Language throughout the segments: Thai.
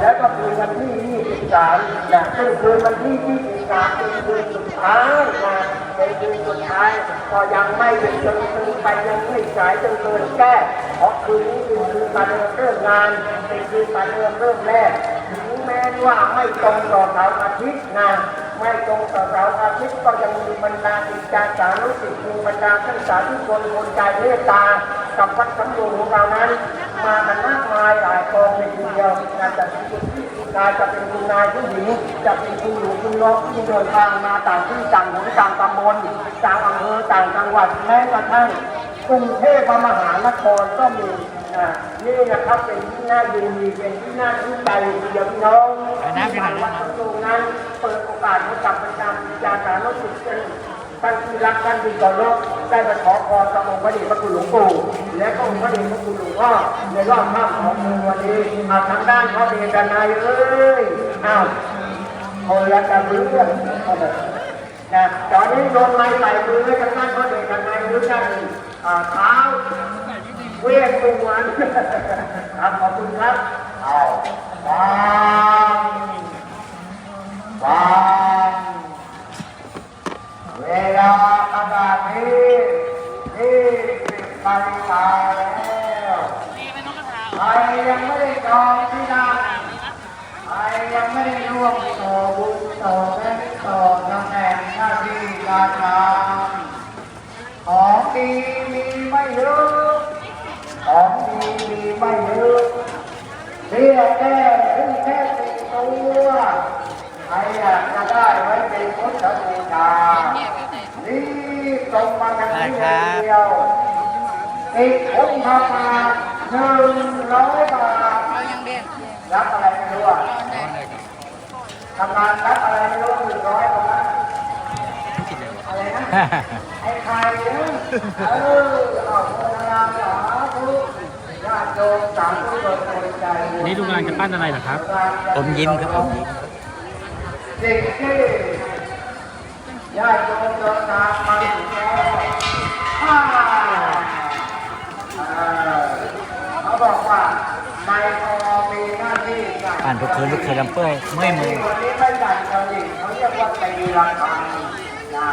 แล้วก็คืนวันที่23นะซึ่งคืนวันที่23เป็นคืนสุดท้ายนะเป็นคืนสุดท้ายก็ยังไม่เป็นจนคืนไปยังไม่สายจนเกินแก้เพราะคืนนี้เป็นคืนปรเดิมเริ่มงานเป็นคืนปรเดิมเริ่มแรกถึงแม้ว่าไม่ตรงต่อเสาร์อาทิตย์นะไม่ตรงต่อเสาร์อาทิตย์ก็ยังมีบรรดาจิตจารสานุสิทธิ์มีบรรดาท่านสาธุชนคนใจเมตตากับวัดสำโรงของเรานั้น มากันมากมายหลายกองในทีเดียวนะจะเป็นคุณพี่คุณนายจะเป็นคุณนายผู้หญิงจะเป็นคุณหนูคุณน้องที่เดินทางมาต่างที่ต่างหนต่างตำบลต่างอำเภอต่างจังหวัดแม้กระทั่งกรุงเทพมหานครก็มีนี่นะครับเป็นที่น่ายินดีเป็นที่น่าชื่นใจเดียวพี่น้องที่ทางวัดสำโรงนั้นเปิดโอกาสให้กับบรรดาวิจารสานุสิทธิ์ ท่านที่รักท่านที่เคารพได้มาขอพรกับองค์พระเดชพระคุณหลวงปู่และก็องค์พระเดชพระคุณหลวงพ่อในรอบค่ำของมือวันนี้อาทางด้านพระเดชกันนายเอ้ยอ้าวคนละกันเรื่องนะตอนนี้โดนไม้ใส่มือทางด้านพระเดชกันนายหรือท่านอ่าเท้าเวทเป็นวันครับขอบคุณครับเอาฟังฟัง เวลาขนาดนี้ที่สิบนาฬิกาแล้วใครยังไม่ได้จองที่นั่งใครยังไม่ได้ร่วมต่อบุญต่อแม่ต่อตำแหน่งหน้าที่การงานของดีมีไม่เยอะของดีมีไม่เยอะเรียกแค่ถึงแค่ติดตัวใครอยากจะได้ไว้เป็นพุทธบูชา นี่ตรงมากันที่เดียว ติดผมทำมาหนึ่งร้อยบาทรับอะไรไม่รู้อะทำงานรับอะไรไม่รู้หนึ่งร้อยบาทอะไรนะไอ้ใครเนี่ยเออเอาโมทนาสาธุญาติโยมสาธุชนคนใจบุญนี่ลุงกำลังจะปั้นอะไรเหรอครับอมยิ้มครับอมยิ้มสิ่งที่ญาติโยมเดินทางมาถึงแล้วอ่าเอ่อเขาบอกว่าในพ อมีหน้าที่การอ่านทุกคืนทุกคืนลำเป้ยเมื่อยมือวันนี้ไม่ดันกระดิ่งเขาเรียกว่าตีระฆังนะ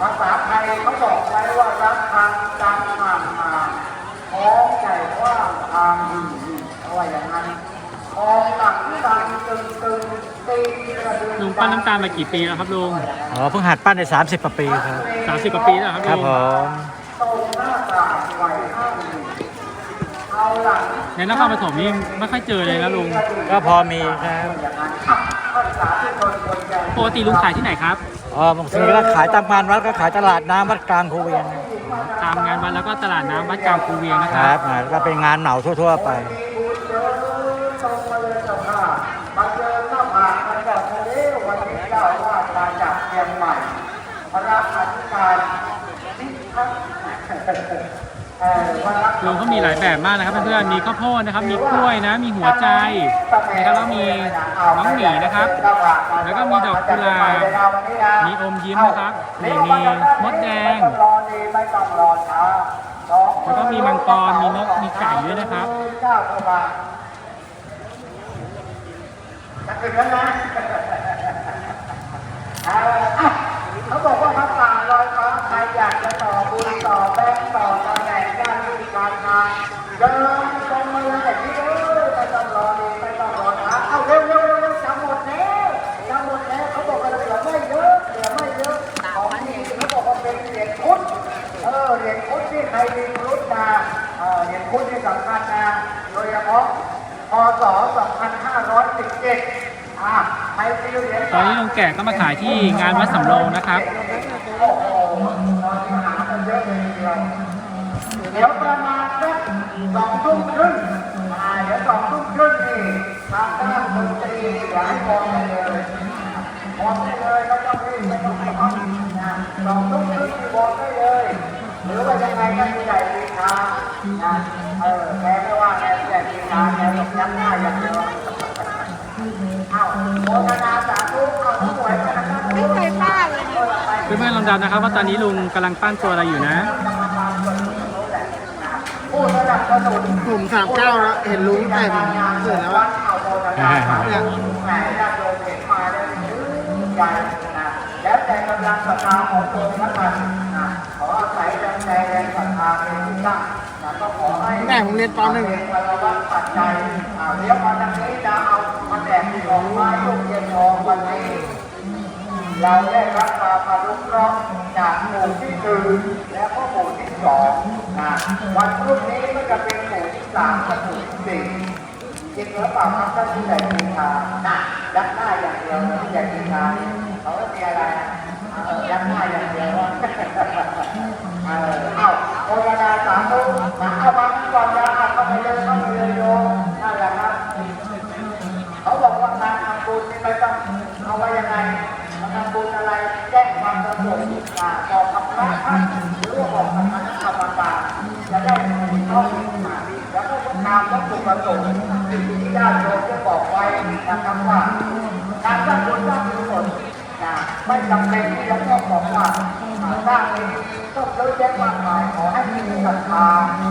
ภาษาไทยเขาบอกไว้ว่ารักทางดังห่างมาท้องใหญ่กว้างทางหินเขาว่าอย่างนั้นทองหนักตังตึงตึงตีกระดึงลุงปั้นน้ำตาลมากี่ปีแล้วครับลุง อ๋อเพิ่งหัดปั้นได้30กว่าปีครับสามสิบกว่าปีแล้วเหรอคครัรับบผลุงมตรงหน้าตาไหวห้างเอาหลัง ในนครปฐมนี่ไม่ค่อยเจอเลยนะลุงก็พอมีครับอย่างนั้นอะภาษาที่คนคนใจปกติลุงขายที่ไหนครับอ๋อบางทีก็ขายตามงานวัดก็ขายตลาดน้ำวัดกลางคูเวียงตามงานวัดแล้วก็ตลาดน้ำวัดกลางคูเวียงนะคครัรับบอ่าก็เป็นงานเหมาทั่ว ๆ ไปมีบุญเดินตรงมาเลยเจ้าค่ะมาเจอหน้าผากมาจากทะเลวัน นี้เจ้าว่ามาจากเชียงใหม่พระอธิการนิพัฒน์เอ่อพระลุงเขามีหลายแบบมากนะครับเพื่อนๆมีข้าวโพดนะครับ มีกล้วยนะ มีหัวใจนะครับแล้วมีน้องหมีนะครับ แล้วก็มีดอกกุหลาบมีอมยิ้มนะครับนี่มีมดแดงแล้วก็มีมังกรมีนกมีไก่ด้วยนะครับเจ้าเข้ามาจะถึงแล้วนะ เขาบอกว่าพระป่าลอยฟ้าใครอยากจะต่อบุญต่อแบงค์ต่อตำแหน่งหน้าที่การงานเดินตรงมาเลยพี่เอ้ยไม่ต้องรอดีไม่ต้องรอช้าเอาเร็วเร็วเร็วจะหมดแล้วจะหมดแล้วเขาบอกว่าเหลือไม่เยอะเหลือไม่เยอะของนี่เขาบอกว่าเป็นเหรียญพุทธเออเหรียญพุทธที่ใครมีพุทธมาเออเหรียญพุทธที่สำคัญนะโดยเฉพาะพศ2517อะ ตอนนี้ลุงแก่ก็มาขายที่งานวัดสำโรงนะครับเดี๋ยวประมาณสักสองทุ่มครึ่งอ่าเดี๋ยวสองทุ่มครึ่งนี่ทางด้านดนตรีเดี๋ยวให้พร้อมได้เลยพร้อมได้เลยไม่ต้องรีบไม่ต้องไปพักนะสองทุ่มครึ่งที่บอกได้เลย หรือว่ายังไงก็มีใหญ่มีชานะเออแกไม่ว่าแกใหญ่มีชาแกต้องยักหน้าอย่างเดียว เอาโมทนาสาธุเอนนะครับไม่เคยพลาดเลยเพื่อนๆลองเดานะครับ ว่าตอนนี้ลุงกำลังปั้นตัวอะไรอยู่นะผู้สนับสนุนผมสามเก้าแล้วเห็นลุงแต่ผมเกิดแล้วอาโมทนาสาธุแหมญาติโยมเห็นมาแล้วใหญ่นะแล้วแต่กำลังศรัทธาของตนละกันนะขออาศัยแรงใจแรงศรัทธาเป็นที่ตั้งนะก็ขอให้แม่ผมเรียนปหนึ่งวันละวัดปัจจัยอ่าเดี๋ยววันนี้จะเอา มาแจกดอกไม้ลูกเย็นทองวันนี้เราได้รับมามาลุกร้องจากหมู่ที่หนึ่งและก็หมู่ที่สองนะวันพรุ่งนี้ก็จะเป็นหมู่ที่สามกับหมู่ที่สี่จริงหรือเปล่าครับท่านผู้ใหญ่ดีทานะยักหน้าอย่างเดียวนะผู้ใหญ่ดีทาเขาก็มีอะไรยักหน้าอย่างเดียวเออเอาโอรดาสาธุนะเอามาก่อนจะอานเข้าไปเลยเข้าไปเลยโยนั่นแหละครับ เขาบอกว่าการทำบุญนี่ไม่ต้องเอาไว้ยังไงมาทำบุญอะไรแจ้งความประสงค์อ่าบอกกับพระท่านหรือว่าบอกกับคณะกรรมการจะได้เข้าถึงมาแล้วก็ตามวัตถุประสงค์ที่ญาติโยมได้บอกไว้นะครับว่าการสร้างบุญสร้างกุศลนะไม่จำเป็นที่จะต้องบอกว่าอ่าสร้างเองต้องเยอะแยะมากมายขอให้มีศรัทธา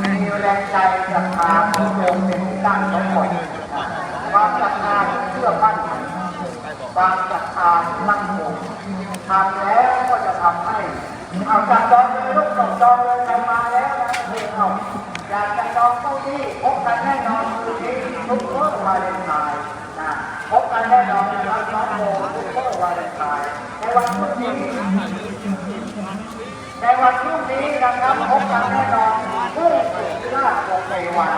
มีแรงใจศรัทธาของโยมเป็นที่ตั้งของคนนะ ความศรัทธาเชื่อมั่นความศรัทธามั่นคงทำแล้วก็จะทำให้เอาจัดจองเลยลูกจองจองเลยใครมาแล้วนะเพื่อนเอาอยากจะจองเก้าอี้พบกันแน่นอนคืนนี้ทุกเมื่อวาเลนไทน์นะพบกันแน่นอนนะครับน้องโมทุกเมื่อวาเลนไทน์ในวันพรุ่งนี้ในวันพรุ่งนี้นะครับพบกันแน่นอนผู้สุดยอดของในวัน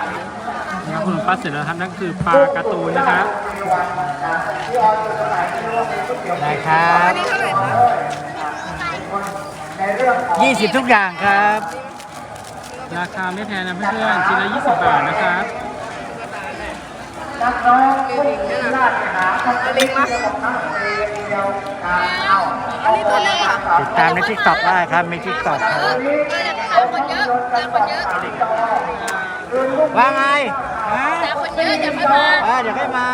นี่ครับคุณลุงป้าเสร็จแล้วครับนั่นคือปลาการ์ตูนนะครับได้ครับ20ทุกอย่างครับ ราคาไม่แพงนะเพื่อนๆชิ้นละ20บาทนะครับนักน้องผู้ราชหาพันเล็กมาเดียวเอาอันนี้ตัวเล็กค่ะติดตามในทิกตอกได้ครับมีทิกตอกครับคนเยอะคนเยอะ ว่าไงฮะแต่คนเยอะอย่าไม่มาอ่าเดี๋ยวให้มา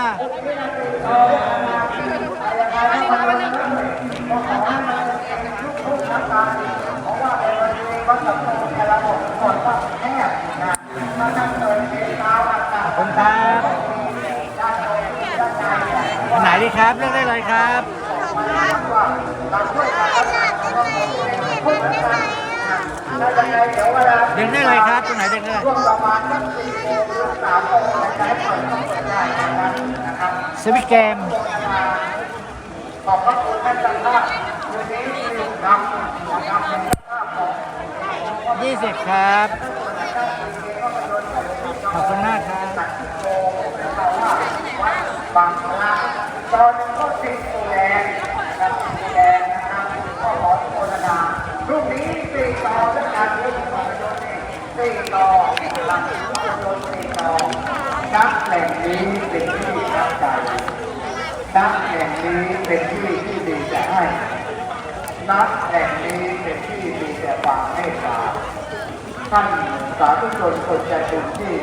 เพราะว่าในวันนี้วัดสัมพันธ์แต่ละหมดหมดก็แคบนะถ้านั่งเดินเท้าเท้าอากาศขอบคุณครับไหนดีครับเลือกได้เลยครับเดึงได้เลยครับตรงไหน เดึงได้ช่วงประมาณสักสี่โมงหนเดต้องเปิดได้สวิตเกมขอบพระคุณท่านจังหวัดวันนี้มีนำนะครับในภาพของ20ครับ ขอบคุณมากครับบางครั้งตอนนี้ก็ติดตัวแดงนะครับติดแดงนะครับก็ขอโฆษณาพรุ่งนี้สี่ต่อและการเรื่องของโยนนี่สี่ต่อหลังโยนสี่ต่อนักแหล่งนี้เป็นที่ตั้งใจ นักแห่งนี้เป็นที่ที่ดีจะให้นักแห่งนี้เป็นที่มีแต่ความเมตตาท่านสาธุชนคนใจบุญที่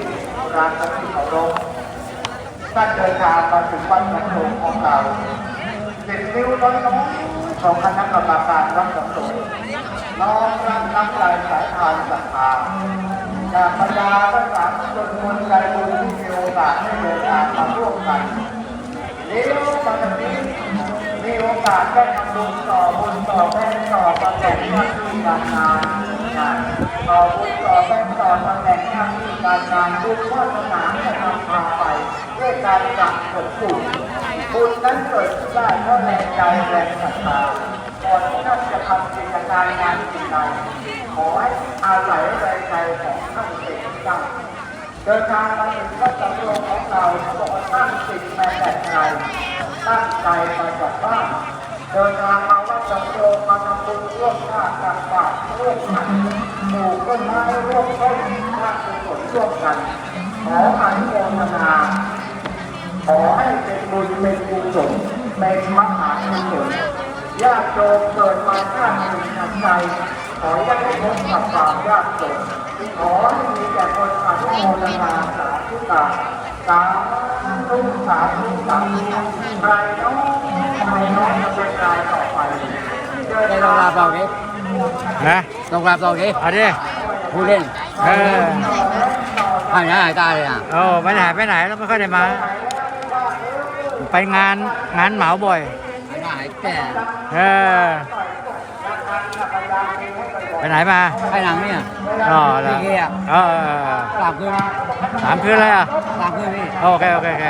รักและที่เคารพท่านเดินทางมาถึงวัดสังโฆของเราเด็กนิ้วน้อยๆของคณะกรรมการวัดสังโฆน้อมรับน้ำลายสายทานศรัทธาจากบรรดาท่านสาธุชนคนใจบุญที่มีโอกาสได้เดินทางมาร่วมกัน เดี๋ยววันนี้มีโอกาสได้ทำบุญต่อบุญต่อแบ่งต่อตำแหน่งหน้าที่การงานต่อบุญต่อแบ่งต่อตำแหน่งหน้าที่การงานบุญวาสนาจะนำพาไปด้วยการกลับผลบุญบุญนั้นเกิดขึ้นได้เพราะแรงใจแรงศรัทธาก่อนที่ท่านจะทำกิจการงานสิ่งใดขอให้อาศัยแรงใจของท่านเป็นที่ตั้ง เดินทางมาถึงวัดสำโรงของเราบอกว่าตั้งจิตแม้แต่ไกลตั้งใจมาจากบ้านเดินทางมาวัดสำโรงมาทำบุญร่วมชาติตักบาตร่วมกันปลูกต้นไม้ร่วมต้นสร้างกุศลร่วมกัน ขออนุโมทนาขอให้เป็นบุญเป็นกุศลเป็นมหากุศลญาติโยมเกิดมาชาติหนึ่งชาติใด ขออย่าได้พบกับความยากจนขอให้มีแต่คนอนุโมทนาสาธุกาสาธุสาธุสาธุใครน้องใครเน้องจะเป็นรายต่อไปเดินลองทาลางเปล่าดินะลองลาเปล่าดิเอาดิผู้เล่นเออหายหน้าหายตาเลยอะโอ้ไปไหนไปไหนแล้วไม่ค่อยได้มา ไปงานงานเหมาบ่อยหายหน้าหายแก่เออ ไปไหนมาใครหนังเนี่ยอ๋อแล้วพี่เกียร์เออสามคืนสามคืนเลยอะสามคืนพี่ โอเคโอเคโอเค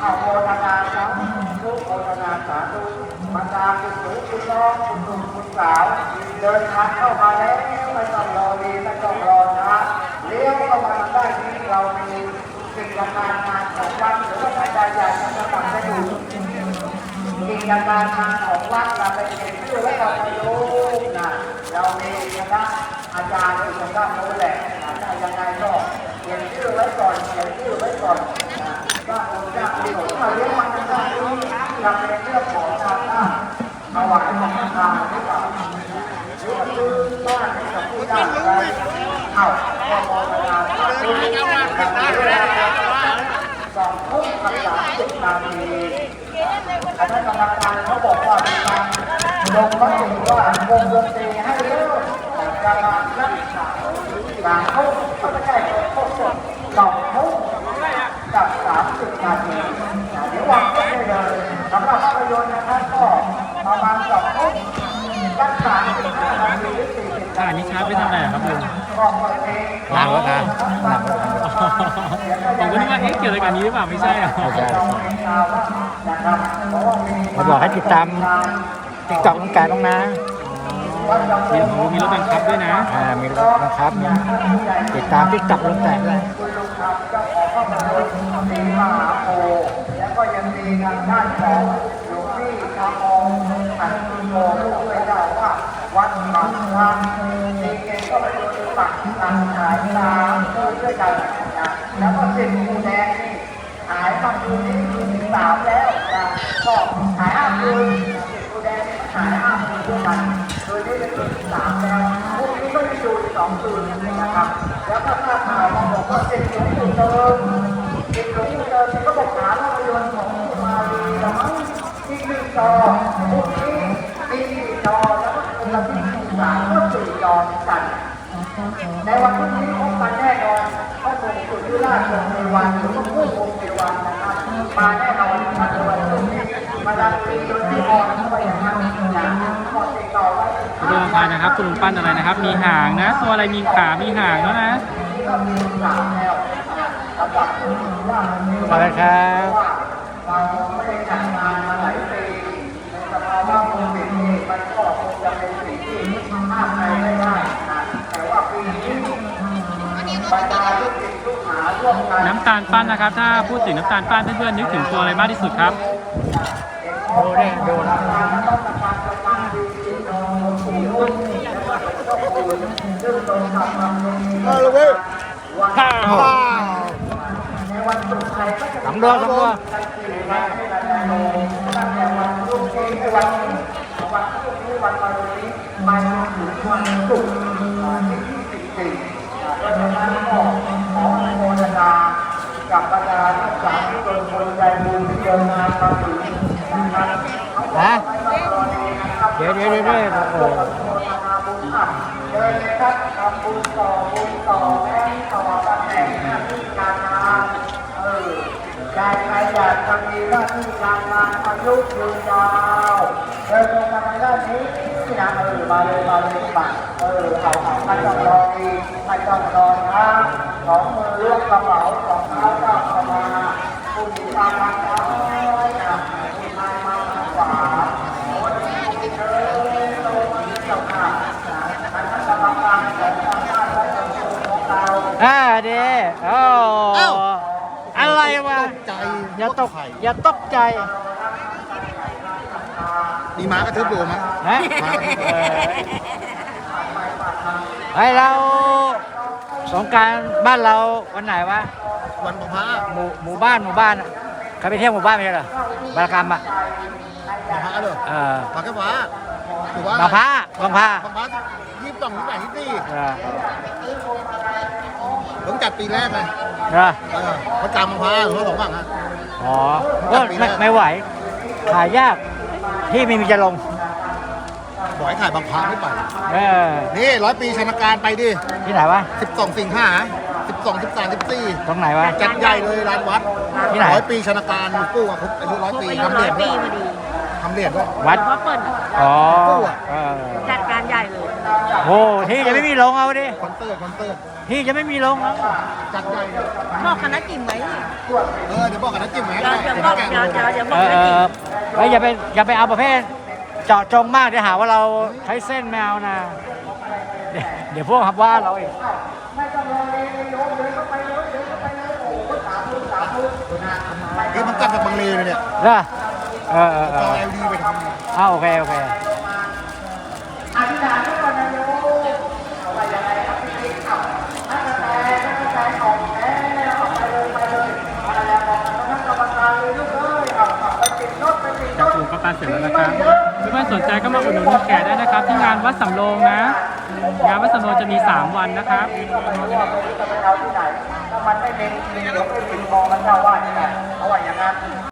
เอาโมทนาครับทุกโมทนาสาธุบรรดาคุณหนูคุณน้องคุณหนุ่มคุณสาวเดินทางเข้ามาแล้วไม่ต้องรอดีไม่ต้องรอช้าเลี้ยวเข้ามาได้ที่เรามีกิจการงานของวัดหรือว่าใครอยากจะสมัครจะ อยู่กิจการงานของวัดเราไปเขียนชื่อไว้กับลูกนะเรามีคณะอาจารย์อยู่ทางด้านโน้นแหละนะถ้ายังไงก็เขียนชื่อไว้ก่อนเขียนชื่อไว้ก่อนนะว่าคุณจะมีผลมาเลี้ยงมันจะได้รู้เราเป็นเรื่องของชาวบ้านถวายของทานหรือเปล่าหรือว่าซื้อบ้านให้กับผู้ยากไร้เอ้าพอมองเวลาดูเวลา สองทุ่มกับสามสิบนาทีคณะกรรมการเขาบอกว่ามีการลงมติว่าวงดนตรีให้เลิกประมาณสักสามทุ่มก็ไม่ใช่สองทุ่มสองทุ่มกับสามสิบนาทีเดี๋ยววางไว้ได้เลยสำหรับภาพยนตร์นะครับก็ประมาณสองทุ่มอ่านี่ชาร์จไปทำไรอะครับลุง ล้างรถนะล้างรถผมก็นึกว่าเอ๊ะเกี่ยวอะไรกับอันนี้หรือเปล่าไม่ใช่เหรอไม่ใช่เขาบอกให้ติดตามติ๊กต็อกน้องกายน้องนะมีโอ้มีรถบังคับด้วยนะอ่ามีรถบังคับนะติดตามติ๊กต็อกลุงแต่เลยคุณลุงคำเจ้าของพระบรมมีมหาโพธิ์แล้วก็ยังมีทางด้านของหลวงพี่ทองอันตุโมผู้ช่วยเจ้าว่าวัดบางครั้งมีเกณฑ์ก็ไปดูปักหลังฉายตาผู้ช่วยกันนะแล้วก็เสิ่งผู้แดงนี่หายมาคืนนี้คืนที่สามแล้วนะก็หายห้าคืนสิ่งผู้แดงนี่หายห้าคืนด้วยกันคืนนี้เป็นคืนที่สามแล้วพรุ่งนี้ก็จะอยู่อีกสองคืนนะครับ แล้วก็ถ้าข่าวมาบอกว่าเสิ่งหลวงปู่เดิมเสิ่งหลวงปู่เดิมก็บอกหาภาพยนตร์ของมาลีและมั้งที่มีจอพวกนี้มีจอแล้วก็คนละที่ สามก็สี่จอกันในวันพรุ่งนี้พบกันแน่นอนพระสงฆ์สุริราชวงศ์เทวันหรือว่าผู้วงศ์เทวันนะครับมาแน่นอนนะครับในวันพรุ่งนี้มาดังปีโดยที่ออนเข้าไปอย่างนั้นนะขอติดต่อไว้ดูลงไปนะครับคุณลุงปั้นอะไรนะครับ มีหางนะ ตัวอะไรมีขามีหางแล้วนะมาแล้วครับ ว่าเราไม่ได้จัดงานมาหลายปีในสภาวะโควิดนี่มันก็คงจะเป็นสิ่งที่ห้ามใครไม่ได้นะแต่ว่าปีนี้บรรดาลูกศิษย์ลูกหาร่วมกั นน้ำตาลปั้นนะครับ ถ้าพูดถึงน้ำตาลปั้นเพื่อนๆนึกถึงตัวอะไรมากที่สุดครับดูดิดูนะเออเลยเว้ยในวันสุดท้ายก็จะสองดวงสองดวงตั้งแต่วันพรุ่งนี้ในวันนี้วันพรุ่งนี้วันมะรืนนี้มาถึงวันศุกร์ที่ 24เพราะฉะนั้นก็ขออนุโมทนากับบรรดาทุกสาธุชนคนใจบุญที่เดินทางมาถึงนะครับฮะเดี๋ยวเดี๋ยวเดี๋ยวเดี๋ยวโอ้เดินเลยครับทำบุญต่อบุญต่อแม่ต่อตำแหน่งหน้าที่การงานเออใจใครอยากจะมีหน้าที่การงานอายุยืนยาวเดินลงมาทางด้านนี้ นะเออมาเลยมาเลยปัดเออเอาเอาไม่ต้องรอดีไม่ต้องรอนะสองมือล้วงกระเป๋าสองเท้าก้าวเข้ามาผู้หญิงมาทางซ้ายนะผู้ชายมาทางขวาโอ้ยเดินลงมาเจ้าค่ะคณะกรรมการของทางด้านและกระทรวงของเราอ่าดีโอ้อะไรวะใจอย่าตกอย่าตกใจ มีม้ากระทืบโดมไหม ฮะเออไอเราสงกรารบ้านเราวันไหนวะ วันพระหมู่หมู่บ้านหมู่บ้านอะเคยไปเที่ยวหมู่บ้านไม่ใช่เหรอบารกรรมอะพระเลยเออพระแค่พระถือว่าบางพระบางพระบางพระยี่สิบสองยี่สิบแปดยี่สิบสี่เออผมจัดปีแรกเลยเออเออเขาจำบางพระหรือว่าสองฝั่งฮะ อ๋อก็ไม่ไม่ไหวขายยากที่ไม่มีจะลงบ่อย ถ่ายบางพระไม่ไป เออนี่ร้อยปีชนการไปดิ ที่ไหนวะสิบสองสิงหาสิบสองสิบสามสิบสี่ตรงไหนวะจัดใหญ่เลยลานวัดที่ไหน ร้อยปีชนการหลวงปู่อะอายุร้อยปีทำเหรียญด้วยทำเหรียญด้วย วัดว่าเปิดอ๋อกู้อะเออจัดการใหญ่เลยโอ้ที่จะไม่มีลงเอาดิ คอนเสิร์ตคอนเสิร์ตที่จะไม่มีลงเอาจัดใหญ่เลยบอกคณะจิ๋มไหมเออเดี๋ยวบอกกันนะจิ้มไหมเดี๋ยวเดี๋ยวบอกเดี๋ยวเดี๋ยวเดี๋ยวบเออกอคเอณะจิ๋อมเฮ้ยอย่าไปอย่าไปเอาประเภท เจาะจงมากเดี๋ยวหาว่าเราใช้เส้นแมวนะ เดี๋ยวเดี๋ยวพวกครับว่าเราอีกคือมันกลับจากบางเลนเลยเนี่ยเออเออเออเอจออ LED ไปทำเนี่ยอ้าวโอเค โอเคากถกลุ่มก็ปลาเสร็จแล้วนะครับเพื่อนๆสนใจก็มาอุดหนุนลุงแขได้นะครับ ที่งานวัดสำโรงนะ งานวัดสำโรงจะมี 3 วันนะครับจะไปเอาที่ไหนถ้ามันไม่เล็งเดี๋ยวไปบินมองมันเจ้าว่าที่ไหนเอาไว้อย่างนั้น